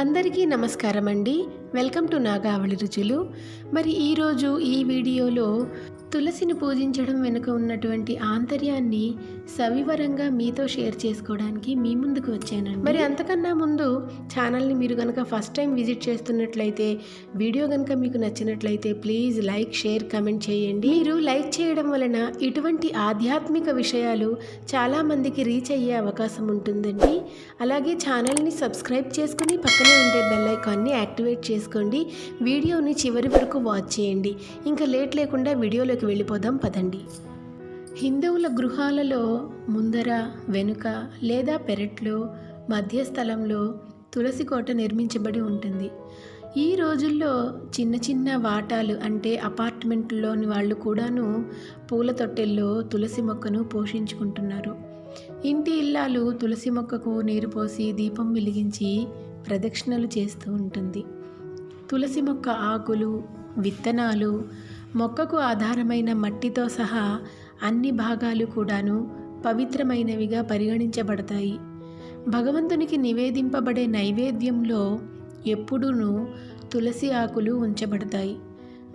అందరికీ నమస్కారం అండి వెల్కమ్ టు నాగావళి రుచులు. మరి ఈరోజు ఈ వీడియోలో తులసిని పూజించడం వెనుక ఉన్నటువంటి ఆంతర్యాన్ని సవివరంగా మీతో షేర్ చేసుకోవడానికి మీ ముందుకు వచ్చానండి. మరి అంతకన్నా ముందు ఛానల్ని మీరు కనుక ఫస్ట్ టైం విజిట్ చేస్తున్నట్లయితే వీడియో కనుక మీకు నచ్చినట్లయితే ప్లీజ్ లైక్ షేర్ కమెంట్ చేయండి. మీరు లైక్ చేయడం వలన ఇటువంటి ఆధ్యాత్మిక విషయాలు చాలామందికి రీచ్ అయ్యే అవకాశం ఉంటుందండి. అలాగే ఛానల్ని సబ్స్క్రైబ్ చేసుకుని పక్కనే ఉండే బెల్ ఐకాన్ని యాక్టివేట్ చేసుకోండి. వీడియోని చివరి వరకు వాచ్ చేయండి. ఇంకా లేట్ లేకుండా వీడియోలోకి వెళ్ళిపోదాం పదండి. హిందువుల గృహాలలో ముందర వెనుక లేదా పెరట్లో మధ్య స్థలంలో తులసి కోట నిర్మించబడి ఉంటుంది. ఈ రోజుల్లో చిన్న చిన్న వాటాలు అంటే అపార్ట్మెంట్లోని వాళ్ళు కూడాను పూల తొట్టెల్లో తులసి మొక్కను పోషించుకుంటున్నారు. ఇంటి ఇల్లాలు తులసి మొక్కకు నీరు పోసి దీపం వెలిగించి ప్రదక్షిణలు చేస్తూ ఉంటుంది. తులసి మొక్క ఆకులు విత్తనాలు మొక్కకు ఆధారమైన మట్టితో సహా అన్ని భాగాలు కూడాను పవిత్రమైనవిగా పరిగణించబడతాయి. భగవంతునికి నివేదింపబడే నైవేద్యంలో ఎప్పుడూను తులసి ఆకులు ఉంచబడతాయి.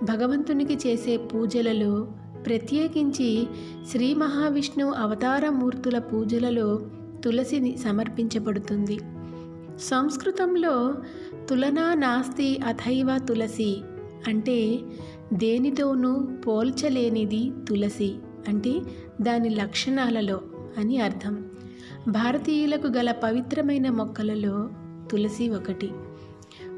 భగవంతునికి చేసే పూజలలో ప్రత్యేకించి శ్రీ మహావిష్ణువు అవతారమూర్తుల పూజలలో తులసిని సమర్పించబడుతుంది. సంస్కృతంలో తులనా నాస్తి అథైవ తులసి అంటే దేనితోనూ పోల్చలేనిది తులసి అంటే దాని లక్షణాలలో అని అర్థం. భారతీయులకు గల పవిత్రమైన మొక్కలలో తులసి ఒకటి.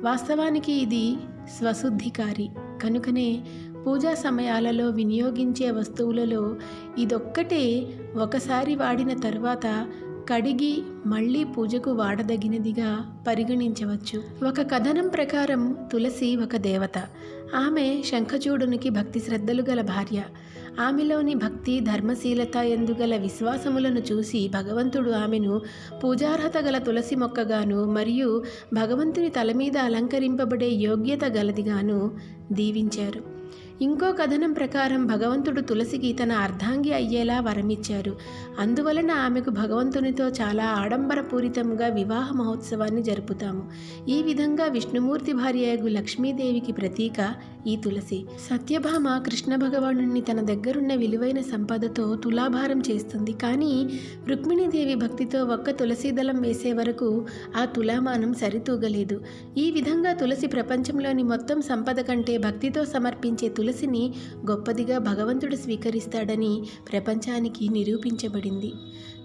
వాస్తవానికి ఇది స్వశుద్ధికారి. కనుకనే పూజా సమయాలలో వినియోగించే వస్తువులలో ఇదొక్కటే ఒకసారి వాడిన తర్వాత కడిగి మళ్ళీ పూజకు వాడదగినదిగా పరిగణించవచ్చు. ఒక కథనం ప్రకారం తులసి ఒక దేవత. ఆమె శంఖచూడునికి భక్తి శ్రద్ధలు గల భార్య. ఆమెలోని భక్తి ధర్మశీలత ఎందుగల విశ్వాసములను చూసి భగవంతుడు ఆమెను పూజార్హత గల తులసి మొక్కగాను మరియు భగవంతుని తల మీద అలంకరింపబడే యోగ్యత గలదిగాను దీవించారు. ఇంకో కథనం ప్రకారం భగవంతుడు తులసికి తన అర్ధాంగి అయ్యేలా వరమిచ్చారు. అందువలన ఆమెకు భగవంతునితో చాలా ఆడంబరపూరితంగా వివాహ మహోత్సవాన్ని జరుపుతాము. ఈ విధంగా విష్ణుమూర్తి భార్యగు లక్ష్మీదేవికి ప్రతీక ఈ తులసి. సత్యభామ కృష్ణ భగవానుణ్ణి తన దగ్గరున్న విలువైన సంపదతో తులాభారం చేస్తుంది. కానీ రుక్మిణీదేవి భక్తితో ఒక్క తులసీదళం వేసే వరకు ఆ తులామానం సరితూగలేదు. ఈ విధంగా తులసి ప్రపంచంలోని మొత్తం సంపద కంటే భక్తితో సమర్పించే తులసిని గొప్పదిగా భగవంతుడు స్వీకరిస్తాడని ప్రపంచానికి నిరూపించబడింది.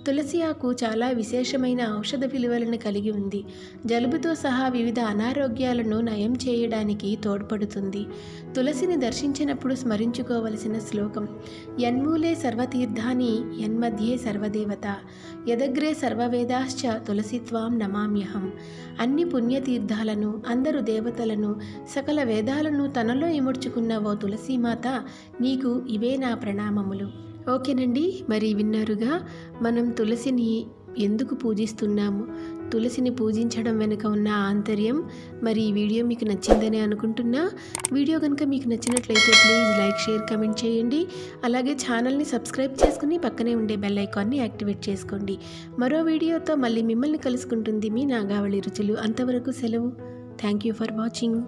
తులసి ఆకు చాలా విశేషమైన ఔషధ విలువలను కలిగి ఉంది. జలుబుతో సహా వివిధ అనారోగ్యాలను నయం చేయడానికి తోడ్పడుతుంది. తులసిని దర్శించినప్పుడు స్మరించుకోవలసిన శ్లోకం యన్మూలే సర్వతీర్థాని యన్మధ్యే సర్వదేవత యదగ్రే సర్వవేదాశ్చ తులసిత్వాం నమామ్యహం. అన్ని పుణ్యతీర్థాలను అందరు దేవతలను సకల వేదాలను తనలో ఇముడ్చుకున్న ఓ తులసీమాత నీకు ఇవే నా ప్రణామములు. ఓకేనండి మరి విన్నారుగా? మనం తులసిని ఎందుకు పూజిస్తున్నాము? తులసిని పూజించడం వెనుక ఉన్న ఆంతర్యం మరి ఈ వీడియో మీకు నచ్చిందని అనుకుంటున్నా. వీడియో కనుక మీకు నచ్చినట్లయితే ప్లీజ్ లైక్ షేర్ కమెంట్ చేయండి. అలాగే ఛానల్ని సబ్స్క్రైబ్ చేసుకుని పక్కనే ఉండే బెల్ ఐకాన్ని యాక్టివేట్ చేసుకోండి. మరో వీడియోతో మళ్ళీ మిమ్మల్ని కలుసుకుంటుంది మీ నాగావళి రుచులు. అంతవరకు సెలవు. Thank you for watching.